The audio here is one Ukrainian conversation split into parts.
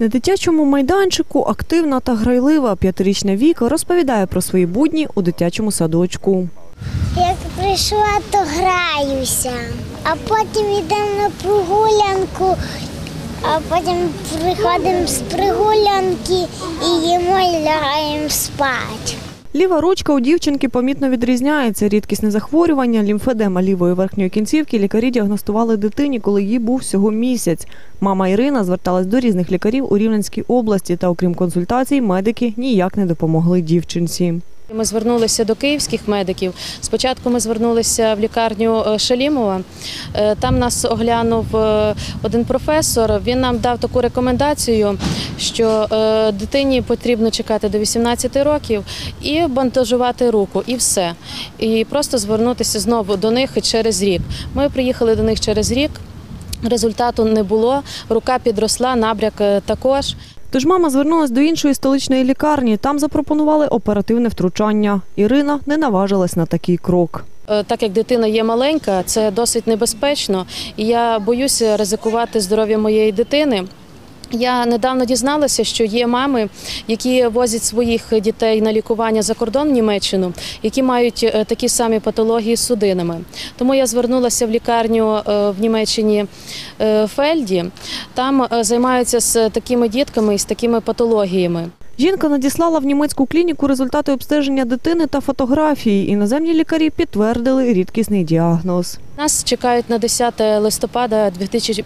На дитячому майданчику активна та грайлива п'ятирічна Віка розповідає про свої будні у дитячому садочку. Як прийшла, то граюся, а потім йдемо на прогулянку, а потім приходимо з прогулянки і їмо і лягаємо спати. Ліва ручка у дівчинки помітно відрізняється. Рідкісне захворювання, лімфедема лівої верхньої кінцівки лікарі діагностували дитині, коли їй був всього місяць. Мама Ірина зверталась до різних лікарів у Рівненській області, та окрім консультацій, медики ніяк не допомогли дівчинці. Ми звернулися до київських медиків. Спочатку ми звернулися в лікарню е, Шалімова. Е, Там нас оглянув е, один професор. Він нам дав таку рекомендацію, що дитині потрібно чекати до 18 років і бантажувати руку, і все. І просто звернутися знову до них через рік. Ми приїхали до них через рік. Результату не було. Рука підросла, набряк е, також. Тож мама звернулась до іншої столичної лікарні. Там запропонували оперативне втручання. Ірина не наважилась на такий крок. Е, Так як дитина є маленька, це досить небезпечно, і я боюся ризикувати здоров'я моєї дитини. Я недавно дізналася, що є мами, які возять своїх дітей на лікування за кордон в Німеччину, які мають е, такі самі патології з судинами. Тому я звернулася в лікарню е, в Німеччині е, Фельді. Там займаються з такими дітками і з такими патологіями. Жінка надіслала в німецьку клініку результати обстеження дитини та фотографії. Іноземні лікарі підтвердили рідкісний діагноз. Нас чекають на 10 листопада 2000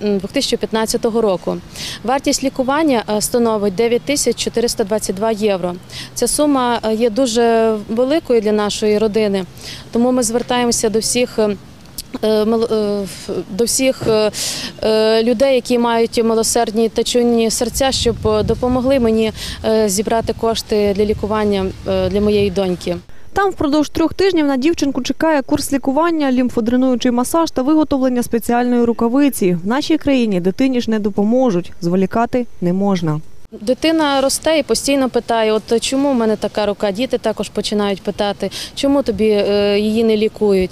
2015 року. Вартість лікування е, становить 9 тисяч 422 євро. Ця сума е, є дуже великою для нашої родини, тому ми звертаємося до всіх. Е, е, До всіх е, людей, які мають милосердні та чуйні серця, щоб допомогли мені зібрати кошти для лікування для моєї доньки. Там впродовж трьох тижнів на дівчинку чекає курс лікування, лімфодренуючий масаж та виготовлення спеціальної рукавиці. В нашій країні дитині ж не допоможуть, зволікати не можна. Дитина росте і постійно питає: от чому в мене така рука? Діти також починають питати, чому тобі е, її не лікують.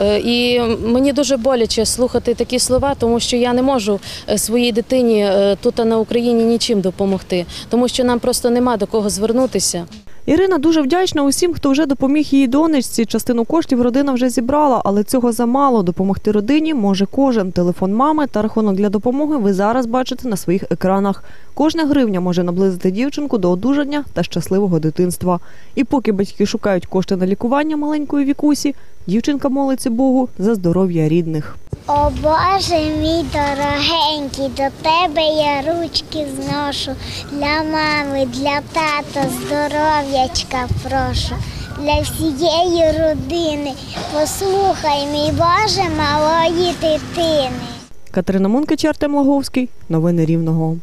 Е, І мені дуже боляче слухати такі слова, тому що я не можу е, своїй дитині тут на Україні нічим допомогти, тому що нам просто нема до кого звернутися. Ірина дуже вдячна усім, хто вже допоміг її донечці. Частину коштів родина вже зібрала, але цього замало. Допомогти родині може кожен. Телефон мами та рахунок для допомоги ви зараз бачите на своїх екранах. Кожна гривня може наблизити дівчинку до одужання та щасливого дитинства. І поки батьки шукають кошти на лікування маленької вікусі, дівчинка молиться Богу за здоров'я рідних. О Боже мій дорогенький, до тебе я ручки зношу. Для мами, для тата здоров'ячка прошу. Для всієї родини. Послухай, мій Боже, малої дитини. Катерина Мункич, Артем Лаговський. Новини Рівного.